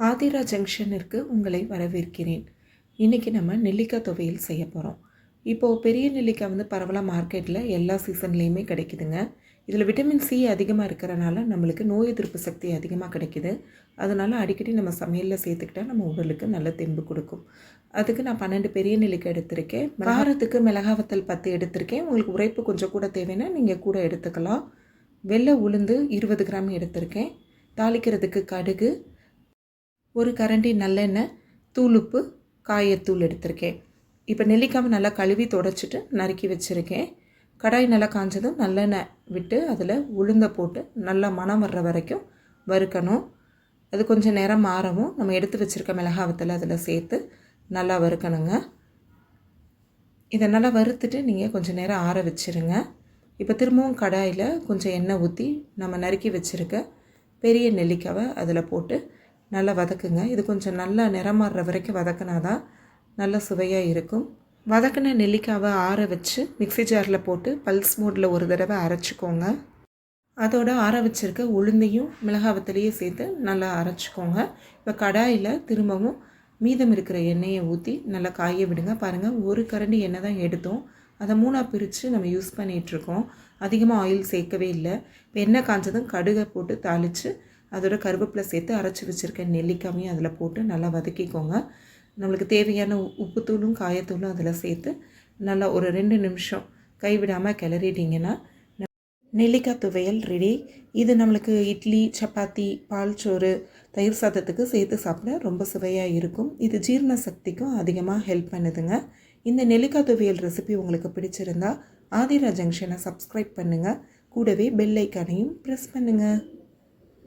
ஆதிரா ஜங்ஷனிற்கு உங்களை வரவேற்கிறேன். இன்றைக்கி நம்ம நெல்லிக்காய் துவையல் செய்ய போகிறோம் இப்போது பெரிய நெல்லிக்காய் வந்து பரவலாக மார்க்கெட்டில் எல்லா சீசன்லேயுமே கிடைக்குதுங்க. இதில் விட்டமின் சி அதிகமாக இருக்கிறனால நம்மளுக்கு நோய் எதிர்ப்பு சக்தி அதிகமாக கிடைக்குது. அதனால் அடிக்கடி நம்ம சமையலில் சேர்த்துக்கிட்டா நம்ம உடலுக்கு நல்ல தெம்பு கொடுக்கும். அதுக்கு நான் பன்னெண்டு பெரிய நெல்லிக்காய் எடுத்திருக்கேன். காரத்துக்கு மிளகா வத்தல் பத்து எடுத்திருக்கேன். உங்களுக்கு உரைப்பு கொஞ்சம் கூட தேவைன்னா நீங்கள் கூட எடுத்துக்கலாம். வெள்ளை உளுந்து இருபது கிராம் எடுத்திருக்கேன். தாளிக்கிறதுக்கு கடுகு ஒரு கரண்டி நல்லெண்ணெய் தூளுப்பு காயத்தூள் எடுத்திருக்கேன். இப்போ நெல்லிக்காவை நல்லா கழுவி தொடச்சிட்டு நறுக்கி வச்சுருக்கேன். கடாய் நல்லா காஞ்சதும் நல்லெண்ணெய் விட்டு அதில் உளுந்த போட்டு நல்லா மணம் வர்ற வரைக்கும் வறுக்கணும். அது கொஞ்சம் நேரம் மாறவும் நம்ம எடுத்து வச்சுருக்க மிளகாவத்தில் அதில் சேர்த்து நல்லா வறுக்கணுங்க. இதை நல்லா வறுத்துட்டு நீங்கள் கொஞ்சம் நேரம் ஆற வச்சுருங்க. இப்போ திரும்பவும் கடாயில் கொஞ்சம் எண்ணெய் ஊற்றி நம்ம நறுக்கி வச்சுருக்க பெரிய நெல்லிக்காவை அதில் போட்டு நல்லா வதக்குங்க. இது கொஞ்சம் நல்லா நிறமாறுற வரைக்கும் வதக்கினா தான் நல்ல சுவையாக இருக்கும். வதக்கின நெல்லிக்காவை ஆற வச்சு மிக்ஸி ஜாரில் போட்டு பல்ஸ் மோடில் ஒரு தடவை அரைச்சிக்கோங்க. அதோட ஆற வச்சுருக்க உளுந்தையும் மிளகாவத்திலையும் சேர்த்து நல்லா அரைச்சிக்கோங்க. இப்போ கடாயில் திரும்பவும் மீதம் இருக்கிற எண்ணெயை ஊற்றி நல்லா காய விடுங்க. பாருங்கள் ஒரு கரண்டி எண்ணெய் தான் எடுத்தோம். அதை மூணாக பிரித்து நம்ம யூஸ் பண்ணிகிட்ருக்கோம் அதிகமாக ஆயில் சேர்க்கவே இல்லை. இப்போ எண்ணெய் காய்ஞ்சதும் கடுகை போட்டு தாளித்து அதோட கருவேப்பிலை சேர்த்து அரைச்சி வச்சுருக்க நெல்லிக்காயும் அதில் போட்டு நல்லா வதக்கிக்கோங்க. நம்மளுக்கு தேவையான உப்புத்தூளும் காயத்தூளும் அதில் சேர்த்து நல்லா ஒரு ரெண்டு நிமிஷம் கைவிடாமல் கிளறிட்டிங்கன்னா நெல்லிக்காய் துவையல் ரெடி இது நம்மளுக்கு இட்லி சப்பாத்தி பால் சோறு தயிர் சாதத்துக்கு சேர்த்து சாப்பிட ரொம்ப சுவையாக இருக்கும். இது ஜீரண சக்திக்கும் அதிகமாக ஹெல்ப் பண்ணுதுங்க. இந்த நெல்லிக்காய் துவையல் ரெசிபி உங்களுக்கு பிடிச்சிருந்தா ஆதிரா ஜங்ஷனை சப்ஸ்கிரைப் பண்ணுங்கள் கூடவே பெல் ஐக்கானையும் ப்ரெஸ் பண்ணுங்கள்